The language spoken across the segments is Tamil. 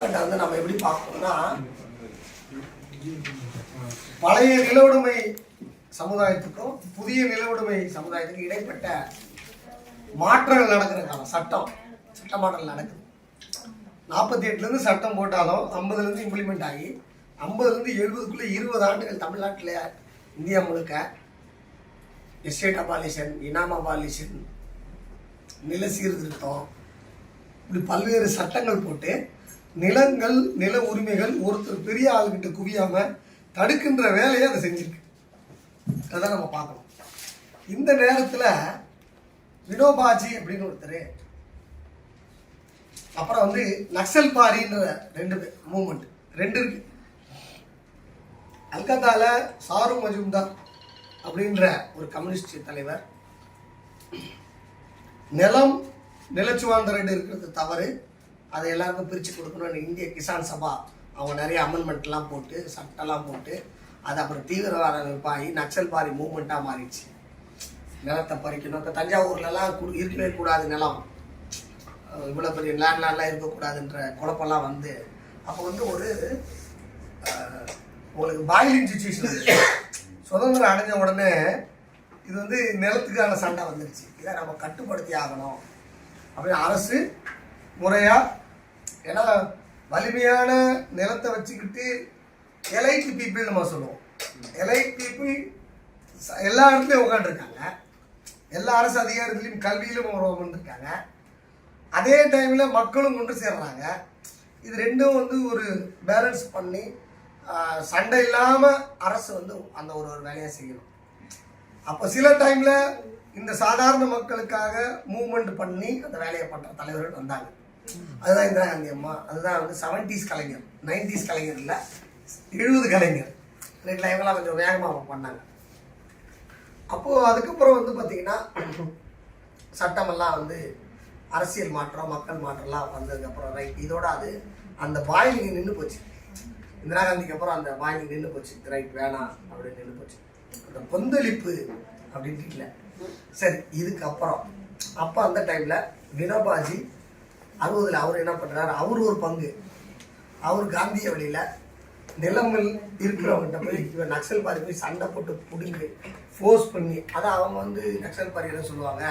வந்து நம்ம எப்படி பார்க்கணும்னா பழைய நிலவுடைமை சமுதாயத்துக்கும் புதிய நிலவுடைமை சமுதாயத்துக்கும் இடைப்பட்ட மாற்றங்கள் நடக்கிற காலம் சட்டம். சட்ட மாற்றங்கள் நடக்குது. நாற்பத்தி எட்டுலேருந்து சட்டம் போட்டாலும் ஐம்பதுலேருந்து இம்ப்ளிமெண்ட் ஆகி ஐம்பதுலேருந்து எழுபதுக்குள்ளே இருபது ஆண்டுகள் தமிழ்நாட்டில் இந்தியா முழுக்க எஸ்டேட் அபாலிஷன் இனாம் அபாலிஷன் நில சீர்திருத்தம் இப்படி பல்வேறு சட்டங்கள் போட்டு நிலங்கள் நில உரிமைகள் ஒருத்தர் பெரிய ஆளுகிட்ட குவியாம தடுக்கின்ற வேலையை அதை செஞ்சிருக்கு. அதை நம்ம பார்க்கணும். இந்த நேரத்தில் வினோபாஜி அப்படின்னு ஒருத்தர் அப்புறம் வந்து நக்சல் பாரின்ற ரெண்டு மூமெண்ட் ரெண்டு இருக்கு. அல்கத்தால சாரு மஜும்தார் அப்படின்ற ஒரு கம்யூனிஸ்ட் தலைவர். நிலம் நிலச்சுவாந்தரடு இருக்கிறது தவறு. அதை எல்லாருக்கும் பிரித்து கொடுக்கணும்னு இந்திய கிசான் சபா அவங்க நிறைய அமெண்ட்மெண்ட்லாம் போட்டு சட்டம்லாம் போட்டு அது அப்புறம் தீவிரவாத அமைப்பாகி நக்சல் பாரி மூமெண்ட்டாக மாறிடுச்சு. நிலத்தை பறிக்கணும். இப்போ தஞ்சாவூர்லலாம் கு- இருக்கவே கூடாது நிலம். இவ்வளோ பெரிய லேண்ட்லாம் இருக்கக்கூடாதுன்ற குழப்பம்லாம் வந்து அப்போ வந்து ஒரு உங்களுக்கு பாயிலிங் சுச்சுவேஷன் சுதந்திரம் அடைஞ்ச உடனே இது வந்து நிலத்துக்கான சண்டை வந்துருச்சு. இதை நம்ம கட்டுப்படுத்தி ஆகணும். அப்படின்னு அரசு முறையாக ஏன்னா வலிமையான நிலத்தை வச்சுக்கிட்டு எலைட் பீப்புள் நம்ம சொல்லுவோம். எலைட் பீப்புள் எல்லா இடத்துலையும் உட்காந்துருக்காங்க எல்லா அரசு அதிகாரத்திலையும் கல்வியிலும் வந்திருக்காங்க அதே டைமில் மக்களும் கொண்டு சேர்றாங்க. இது ரெண்டும் வந்து ஒரு பேலன்ஸ் பண்ணி சண்டை இல்லாமல் அரசு வந்து அந்த ஒரு ஒரு வேலையை செய்யணும். அப்போ சில டைமில் இந்த சாதாரண மக்களுக்காக மூவ்மெண்ட் பண்ணி அந்த வேலையை பண்ணுற தலைவர்கள் வந்தாங்க. அதுதான் இந்திரா எங்கள் அம்மா. அதுதான் வந்து செவன்டிஸ் கலைஞர். நைன்டிஸ் கலைஞர் இல்லை எழுபது கலைஞர். ரெண்டு இவங்களாம் கொஞ்சம் வேகமாக பண்ணாங்க. அப்போது அதுக்கப்புறம் வந்து பார்த்தீங்கன்னா சட்டமெல்லாம் வந்து அரசியல் மாற்றம் மக்கள் மாற்றம்லாம் வந்ததுக்கப்புறம் ரைட் இதோட அது அந்த பாயிலிங் நின்று போச்சு. இந்திரா காந்திக்கு அப்புறம் அந்த பாயிலிங் நின்று போச்சு. ரைட் வேணாம் அப்படின்னு நின்று போச்சு. அந்த கொந்தளிப்பு அப்படின்ட்டு இல்லை. சரி இதுக்கப்புறம். அப்போ அந்த டைமில் வினோபாஜி அறுபதில் அவர் என்ன பண்ணுறாரு அவர் ஒரு பங்கு. அவர் காந்திய வழியில் நிலங்கள் இருக்கிறவங்ககிட்ட போய் இவன் நக்சல் பாரி போய் சண்டை போட்டு பிடிங்கி ஃபோர்ஸ் பண்ணி அதை அவங்க வந்து நக்சல் பாரி என்ன சொல்லுவாங்க?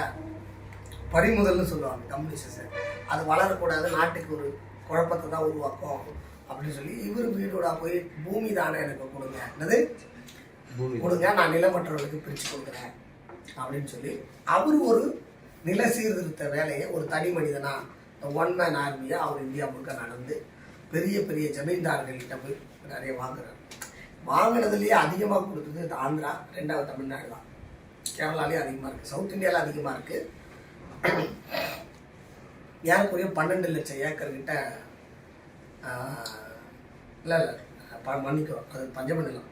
பறிமுதல்னு சொல்லுவாங்க கம்யூனிஸ்ட் அது வளரக்கூடாது நாட்டுக்கு ஒரு குழப்பத்தை தான் உருவாக்கும் அப்படின்னு சொல்லி இவர் வீடோட போய் பூமி தானே எனக்கு கொடுங்க. என்னது? கொடுங்க நான் நிலமற்றவர்களுக்கு பிரித்து கொடுக்குறேன் அப்படின்னு சொல்லி அவர் ஒரு நில சீர்திருத்த வேலையை ஒரு தனி மனிதனா ஒன் மேன் ஆர்மியை அவர் இந்தியா முழுக்க நடந்து பெரிய பெரிய ஜமீன்தார்கள்கிட்ட போய் நிறைய வாங்குறாரு. வாங்கினதுலேயே அதிகமாக கொடுத்தது ஆந்திரா ரெண்டாவது தமிழ்நாடு தான். கேரளாலேயும் அதிகமாக இருக்குது சவுத் இந்தியாவில் அதிகமாக இருக்குது ஏறக்குறைய பன்னெண்டு லட்சம் ஏக்கர் கிட்ட இல்லை இல்லை மன்னிக்கிறோம் அது பஞ்சமண்டலம்.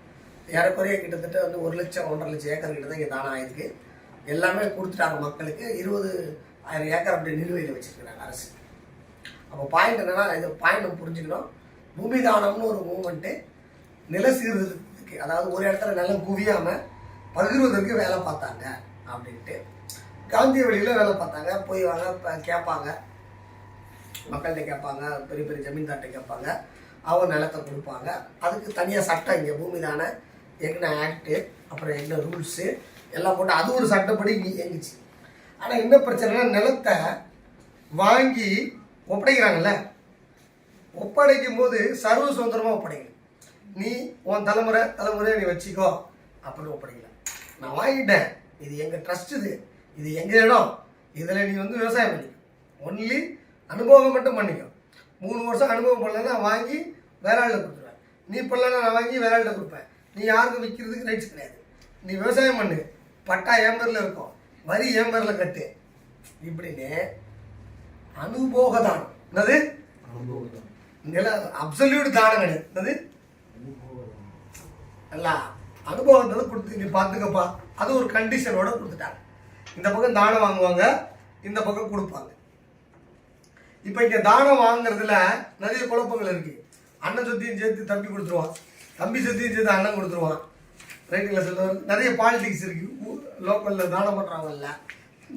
ஏறக்குறைய கிட்டத்தட்ட வந்து ஒரு லட்சம் ஒன்றரை லட்சம் ஏக்கர் கிட்ட தான் இங்கே தானம் ஆயிருக்கு எல்லாமே கொடுத்துட்டாங்க மக்களுக்கு. இருபது ஆயிரம் ஏக்கர் அப்படி நிலுவையில் வச்சுருக்கிறாங்க அரசு. அப்போ பாயிண்ட் என்னன்னா இது பாயிண்ட் புரிஞ்சுக்கணும். பூமி தானம்னு ஒரு மூமெண்ட்டு நில சீர்திருத்தத்துக்கு அதாவது ஒரு இடத்துல நிலம் குவியாமல் பகிர்வதற்கு வேலை பார்த்தாங்க அப்படின்ட்டு. காந்திய வழியில் வேலை பார்த்தாங்க. போய் வாங்க கேட்பாங்க. மக்கள்கிட்ட கேட்பாங்க பெரிய பெரிய ஜமீன்தார்கிட்ட கேட்பாங்க. அவங்க நிலத்தை கொடுப்பாங்க. அதுக்கு தனியாக சட்டம் இங்கே பூமி தானே எக்ன ஆக்டு அப்புறம் என்ன ரூல்ஸு எல்லாம் போட்டு அது ஒரு சட்டப்படி இங்கே இயங்குச்சு. ஆனால் என்ன பிரச்சனைனா நிலத்தை வாங்கி ஒப்படைக்கிறாங்கல்ல? ஒப்படைக்கும் போது சர்வ சுதந்திரமாக ஒப்படைக்கணும் நீ உன் தலைமுறை தலைமுறையை நீ வச்சுக்கோ அப்படின்னு ஒப்படைக்கலாம் நான் வாங்கிட்டேன். இது எங்கள் ட்ரஸ்ட் இது. இது எங்கள் இடம். இதில் நீ வந்து விவசாயம் பண்ணிக்க. ஒன்லி அனுபவம் மட்டும் பண்ணிக்கோ. மூணு வருஷம் அனுபவம் பண்ணலன்னா வாங்கி வேற ஆளில் கொடுத்துருவேன். நீ பண்ணலன்னா நான் வாங்கி வேற கொடுப்பேன். நீ யாருக்கும் விற்கிறதுக்கு ரைட்ஸ் கிடையாது. நீ விவசாயம் பண்ணு. பட்டா ஏம்பரில் இருக்கும். வரி ஏம்பரில் கட்டு. இப்படின்னு அனுபோக தானம் என்னது நில அப்சல்யூட் தானம் கிடையாது என்னது? அல்ல அனுபவத்தை கொடுத்து நீ பார்த்துக்கப்பா. அது ஒரு கண்டிஷனோட கொடுத்துட்டாங்க. இந்த பக்கம் தானம் வாங்குவாங்க இந்த பக்கம் கொடுப்பாங்க. இப்போ இங்கே தானம் வாங்குறதுல நிறைய குழப்பங்கள் இருக்கு. அண்ணன் சொத்தையும் சேர்த்து தம்பி கொடுத்துருவான். தம்பி சொத்தையும் சேர்த்து அண்ணன் கொடுத்துருவான். ரைட்டுங்களா சொல்லுவார் நிறைய பாலிடிக்ஸ் இருக்கு. லோக்கலில் தானம் பண்ணுறாங்கல்ல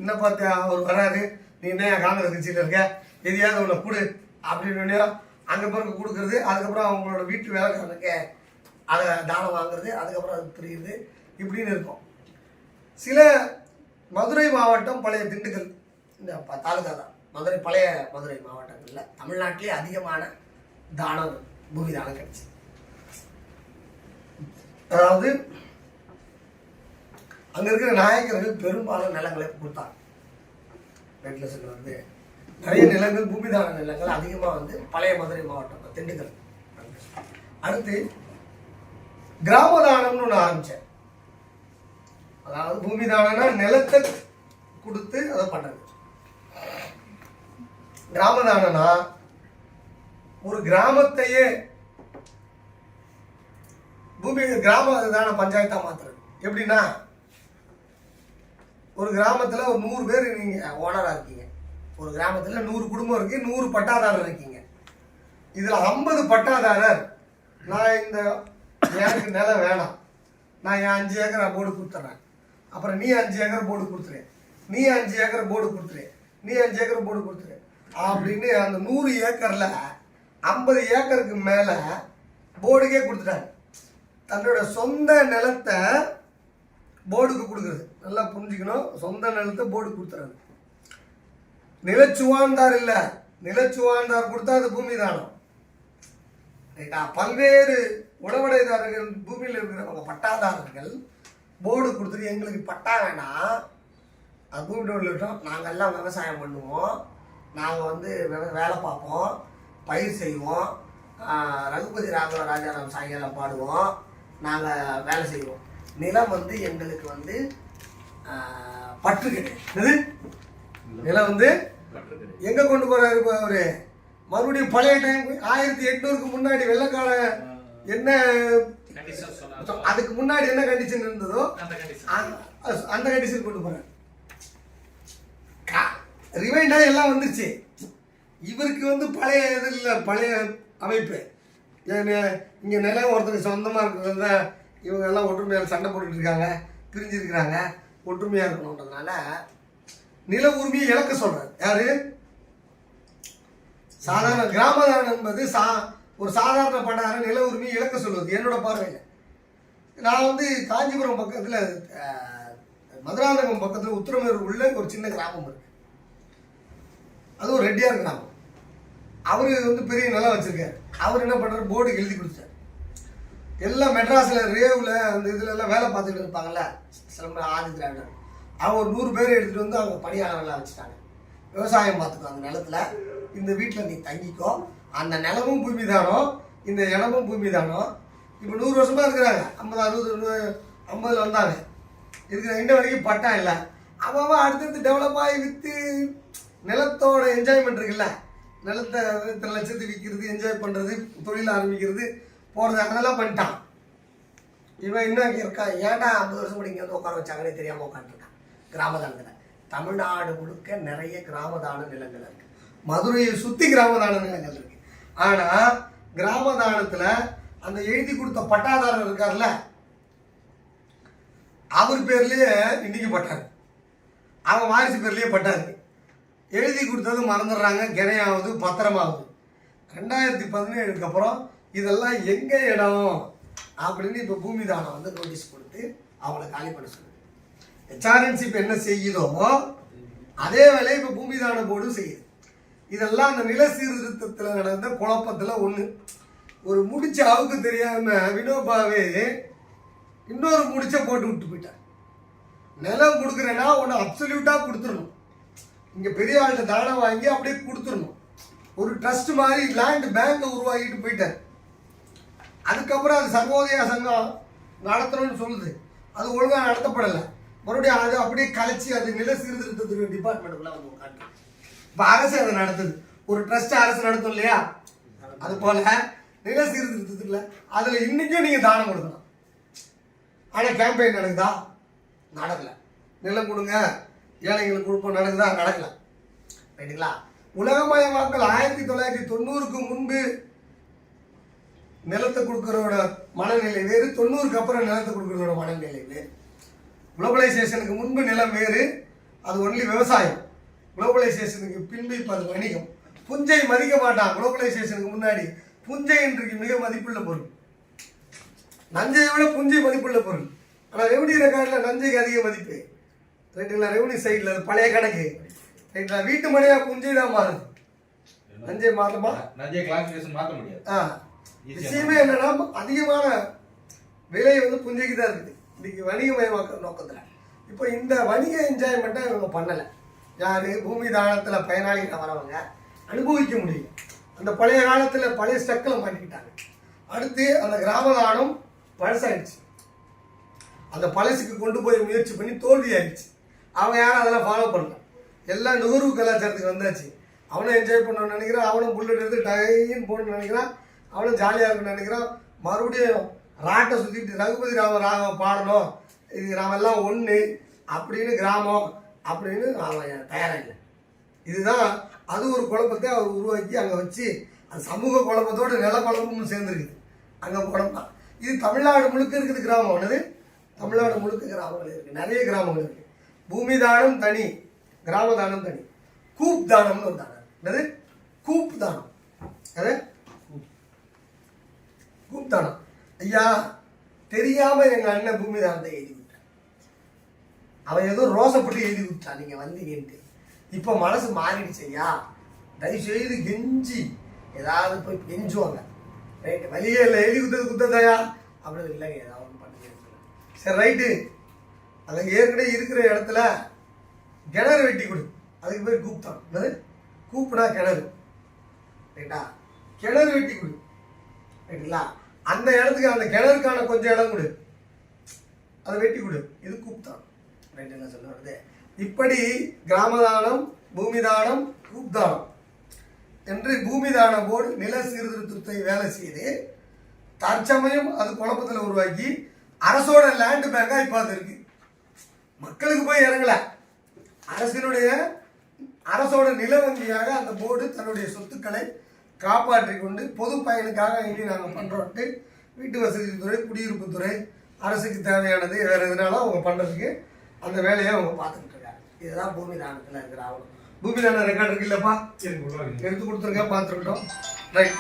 என்ன பார்த்து அவர் வராரு. நீ என்ன காங்கிரஸ் கட்சியில் இருக்க? எதையாவது உன்னை கொடு அப்படின்னு அங்கே பிறகு கொடுக்குறது அதுக்கப்புறம் அவங்களோட வீட்டு வேலைக்காரனுக்கு அதை தானம் வாங்குறது அதுக்கப்புறம் அது தெரியுது இப்படின்னு இருக்கும். சில மதுரை மாவட்டம் பழைய திண்டுக்கல் இந்த ப- தாலுகா தான். மதுரை பழைய மதுரை மாவட்டங்களில் தமிழ்நாட்டிலே அதிகமான தானம் பூமி தானம் கிடைச்சு. அதாவது அங்கே இருக்கிற நாயக்கர்கள் பெரும்பாலும் நிலங்களை கொடுத்தாங்க. நெட்லஸில் வந்து நிறைய நிலங்கள் பூமிதான நிலங்கள் அதிகமாக வந்து பழைய மதுரை மாவட்டம் திண்டுக்கல். அடுத்து கிராம தானம்னு ஒன்று ஆரம்பித்தேன் அதாவது பூமி தானம்னா நிலத்தை கொடுத்து அதை பண்ணுறது கிராம தானம்னா ஒரு கிராமத்தையே பூமி கிராம தான பஞ்சாயத்தாக மாத்துறது. எப்படின்னா ஒரு கிராமத்தில் ஒரு நூறு பேர் நீங்கள் ஓனராக இருக்கீங்க. ஒரு கிராமத்தில் நூறு குடும்பம் இருக்கு நூறு பட்டாதாரர் இருக்கீங்க. இதில் ஐம்பது பட்டாதாரர். நான் இந்த எனக்கு நிலம் வேணாம். நான் என் அஞ்சு ஏக்கர் போர்டு கொடுத்துட்றேன் அப்புறம் நீ அஞ்சு ஏக்கர் போர்டு கொடுத்துரு. நீ அஞ்சு ஏக்கர் போர்டு கொடுத்துரு. நீ அஞ்சு ஏக்கர் போர்டு கொடுத்துரு. அப்படின்னு அந்த நூறு ஏக்கரில் ஐம்பது ஏக்கருக்கு மேலே போர்டுக்கே கொடுத்துட்டாங்க. தன்னோட சொந்த நிலத்தை போர்டுக்கு கொடுக்குறது. நல்லா புரிஞ்சுக்கணும். சொந்த நிலத்தை போர்டு கொடுத்துறாங்க. நிலச்சுவாழ்ந்தார் இல்லை. நிலச்சுவாழ்ந்தார் கொடுத்தா அது பூமி தானம் பல்வேறு உடவடைதாரர்கள் பூமியில் இருக்கிறவங்க பட்டாதாரர்கள் போர்டு கொடுத்துட்டு எங்களுக்கு பட்டா வேணாம் அது பூமியோட இருக்கட்டும் நாங்கள் எல்லாம் விவசாயம் பண்ணுவோம். நாங்கள் வந்து வே- வேலை பார்ப்போம். பயிர் செய்வோம். ரகுபதி ராகவ ராஜாராம் சாயங்காலம் பாடுவோம். நாங்கள் வேலை செய்வோம். நிலம் வந்து எங்களுக்கு வந்து பற்று கிடையாது. நிலம் வந்து எங்க கொண்டு போறாரு இப்போ அவரு? மறுபடியும் பழைய டைம் ஆயிரத்தி எட்நூறுக்கு முன்னாடி வெள்ளக்கால என்ன அதுக்கு முன்னாடி என்ன கண்டிஷன் இருந்ததோ அந்த கண்டிஷன் கொண்டு போறேன் ரிவைண்டா எல்லாம் வந்துருச்சு. இவருக்கு வந்து பழைய இது இல்லை பழைய அமைப்பு. இங்கே நிலம் ஒருத்தருக்கு சொந்தமாக இருக்கிறது இவங்க எல்லாம் ஒற்றுமையாக சண்டை போட்டுட்டு இருக்காங்க பிரிஞ்சிருக்கிறாங்க ஒற்றுமையாக இருக்கணுன்றதுனால நில உரிமையை இழக்க சொல்றாரு. யாரு? சாதாரண கிராம என்பது சா ஒரு சாதாரண பண்டாரம் நில உரிமையை இழக்க சொல்வது என்னோட பார்வையில். நான் வந்து காஞ்சிபுரம் பக்கத்தில் மதுராந்தகம் பக்கத்தில் உத்திரமேரூர் உள்ள ஒரு சின்ன கிராமம் இருக்கு. அது ஒரு ரெட்டியார் கிராமம். அவரு வந்து பெரிய நிலம் வச்சிருக்காரு. அவர் என்ன பண்ணுறாரு போர்டு எழுதி கொடுத்தார். எல்லாம் மெட்ராஸில் ரேவில் அந்த இதுல எல்லாம் வேலை பார்த்துட்டு இருப்பாங்கல்ல சிலம்பர ஆதி திராவிடர். அவங்க ஒரு நூறு பேர் எடுத்துகிட்டு வந்து அவங்க பணியாளர்களாக வச்சுட்டாங்க. விவசாயம் பார்த்துக்கோ அந்த நிலத்துல. இந்த வீட்டில் நீ தங்கிக்கோ. அந்த நிலமும் பூமி தானோ? இந்த இடமும் பூமி தானோ? இப்போ நூறு வருஷமாக இருக்கிறாங்க. ஐம்பது அறுபது ஐம்பதுல வந்தாங்க. இருக்கிற இன்ன வரைக்கும் பட்டா இல்லை. அவன் அடுத்தடுத்து டெவலப் ஆகி விற்று நிலத்தோட என்ஜாய்மெண்ட் இருக்குல்ல. நிலத்தை இத்தனை லட்சத்துக்கு விற்கிறது என்ஜாய் பண்ணுறது தொழில் ஆரம்பிக்கிறது. போகிறது அங்கெல்லாம் பண்ணிட்டான். இவன் இன்னும் இங்கே இருக்கான் ஏன்டா ஐம்பது வருஷம் கூட இங்கே வந்து உட்கார வச்சாங்கன்னே தெரியாமல் உட்காந்துருக்கான் கிராமதானத்தில் தமிழ்நாடு முழுக்க நிறைய கிராமதான நிலங்கள் இருக்கு. மதுரையை சுற்றி கிராமதான நிலங்கள் இருக்கு. ஆனால் கிராமதானத்தில் அந்த எழுதி கொடுத்த பட்டாதாரர் இருக்கார்ல அவர் பேர்லேயே இன்னைக்கு பட்டார். அவன் வாரிசு பேர்லேயே பட்டார். எழுதி கொடுத்தது மறந்துடுறாங்க கிணையாவது பத்திரமாகுது ரெண்டாயிரத்தி பதினேழுக்கு அப்புறம் இதெல்லாம் எங்க இடம்? அப்படின்னு இப்போ பூமி தானம் வந்து நோட்டீஸ் கொடுத்து அவளை காலி பண்ண சொல்லுது. எச்ஆர்என்சி இப்போ என்ன செய்யுதோ அதே வேலையை இப்போ பூமி தான போர்டும் செய்யுது. இதெல்லாம் அந்த நில சீர்திருத்தத்தில் நடந்த குழப்பத்தில் ஒன்று ஒரு முடிச்ச அவுக்கு தெரியாம வினோபாவே இன்னொரு முடிச்ச போட்டு விட்டு போயிட்டார். நிலம் கொடுக்குறேன்னா ஒன்று அப்சல்யூட்டாக கொடுத்துடணும். இங்கே பெரிய ஆள்கிட்ட தானம் வாங்கி அப்படியே கொடுத்துடணும். ஒரு ட்ரஸ்ட் மாதிரி லேண்ட் பேங்கை உருவாக்கிட்டு போயிட்டார். அதுக்கப்புறம் அது சர்வோதய சங்கம் நடத்தணும்னு சொல்லுது. அது ஒழுங்காக நடத்தப்படலை. மறுபடியும் அது அப்படியே கலைச்சி அது நில சீர்திருத்தத்துக்கு டிபார்ட்மெண்ட்டுக்குள்ள வந்து உட்காந்து இப்போ அரசு அதை நடத்துது. ஒரு ட்ரஸ்ட் அரசு நடத்தும் இல்லையா? அது போல நில சீர்திருத்தத்துல அதில் இன்னைக்கும் நீங்கள் தானம் கொடுக்கணும். ஆனால் கேம்பெயின் நடக்குதா? நடக்கலை. நிலம் கொடுங்க. ஏழைங்களுக்கு கொடுப்போம். நடக்குதா? நடக்கலை. ரைட்டுங்களா உலகமயமாக்கல் ஆயிரத்தி தொள்ளாயிரத்தி தொண்ணூறுக்கு முன்பு நிலத்தை கொடுக்கறோட மனநிலை வேறு தொண்ணூறுக்கு அப்புறம் நிலத்தை கொடுக்கறதோட மனநிலை வேறு. குளோபலைசேஷனுக்கு முன்பு நிலம் வேறு அது ஒன்லி விவசாயம். குளோபலைசேஷனுக்கு பின்பு இப்போ அது வணிகம். புஞ்சை மதிக்க மாட்டான். குளோபலைசேஷனுக்கு முன்னாடி புஞ்சை இன்றைக்கு மிக மதிப்புள்ள பொருள். நஞ்சையை விட புஞ்சை மதிப்புள்ள பொருள். ஆனால் ரெவன்யூ ரெக்கார்டில் நஞ்சைக்கு அதிக மதிப்பு. ரைட்டுங்களா ரெவன்யூ சைடில் அது பழைய கணக்கு. ரைட்டுங்களா வீட்டு மனையா புஞ்சை தான் மாறுது. நஞ்சை மாறுமா நஞ்சை கிளாசிபிகேஷன் மாற்ற முடியாது. ஆ. விஷயமே என்னன்னா அதிகமான விலை வந்து புஞ்சைக்கு தான் இருக்குது. இன்னைக்கு வணிகமயமாக்குற நோக்கத்தில். இப்போ இந்த வணிக என்ஜாய்மெண்ட்டை இவங்க பண்ணலை. யார்? பூமி தானத்தில் பயனாளிகள் வரவங்க. அனுபவிக்க முடியல. அந்த பழைய காலத்தில் பழைய ஸ்டக்கில் மாட்டிக்கிட்டாங்க. அடுத்து அந்த கிராம தானம் பழசாயிடுச்சு. அந்த பழசுக்கு கொண்டு போய் முயற்சி பண்ணி தோல்வி ஆயிடுச்சு அவங்க யாரும் அதெல்லாம் ஃபாலோ பண்ணல. எல்லாம் நுகர்வு கலாச்சாரத்துக்கு வந்தாச்சு. அவனும் என்ஜாய் பண்ணணும்னு நினைக்கிறான் அவனும் புல்லட் எடுத்து டைன்னு போகணும்னு நினைக்கிறான் அவனும் ஜாலியாக இருக்கும்னு நினைக்கிறோம். மறுபடியும் ராட்டை சுற்றிட்டு ரகுபதி ராம ராக பாடணும். இது நாம் எல்லாம் ஒன்று அப்படின்னு கிராமம் அப்படின்னு அவன் தயாராகல இதுதான் அது ஒரு குழப்பத்தை அவர் உருவாக்கி அங்கே வச்சு அது சமூக குழப்பத்தோடு நில குழப்பமும் சேர்ந்துருக்குது. அங்கே குழப்பம் இது தமிழ்நாடு முழுக்க இருக்குது கிராமம். என்னது? தமிழ்நாடு முழுக்க கிராமங்கள் இருக்குது நிறைய கிராமங்கள் இருக்குது பூமி தானம் தனி கிராம தானம் தனி. கூப் தானம்னு ஒரு தானம். என்னது? கூப் தானம். அது கூப்பிட்டானா? ஐயா தெரியாம எங்க அண்ணன் பூமி தானத்தை எழுதி விட்டான் அவன் ஏதோ ரோசப்பட்டு எழுதி விட்டான் நீங்க வந்தீங்கன்ட்டு. இப்போ மனசு மாறிடுச்சு ஐயா. தயவு செய்து கெஞ்சி. ஏதாவது போய் கெஞ்சுவாங்க. ரைட்டு வழியே இல்லை. எழுதி குத்தது குத்ததையா அப்படின்னு இல்லைங்க ஏதாவது ஒன்று பண்ணுங்க சரி ரைட்டு. அங்கே ஏற்கனவே இருக்கிற இடத்துல கிணறு வெட்டி கொடு. அதுக்கு பேர் கூப்பிட்டான். என்னது? கூப்பிடா கிணறு. ரைட்டா? கிணறு வெட்டி கொடு. ரைட்டுங்களா? அந்த இடத்துக்கு அந்த கிணறுக்கான கொஞ்சம் இடம் கொடு. அதை வெட்டி கொடு. இது கூப்தான். ரைட் என்ன சொல்ல வருது இப்படி கிராமதானம் பூமி தானம் கூப்தானம். என்று பூமி தான போர்டு நில சீர்திருத்தத்தை வேலை செய்து தற்சமயம் அது குழப்பத்தில் உருவாக்கி அரசோட லேண்டு பேங்காக இப்போ அது இருக்கு. மக்களுக்கு போய் இறங்கல. அரசினுடைய அரசோட நில வங்கியாக அந்த போர்டு தன்னுடைய சொத்துக்களை காப்பாற்றி கொண்டு பொது பயனுக்காக இனி நாங்கள் பண்ணுறோன்ட்டு வீட்டு வசதி துறை குடியிருப்பு துறை அரசுக்கு தேவையானது வேறு எதுனாலும் அவங்க பண்ணுறதுக்கு அந்த வேலையை அவங்க பார்த்துக்கிட்டு இருக்காங்க. இதுதான் பூமி தானத்தில் இருக்கிற ஆவணம். பூமி தான ரெக்கார்டு இருக்கு இல்லைப்பா. எடுத்து கொடுத்துருங்க பார்த்துருக்கோம் ரைட்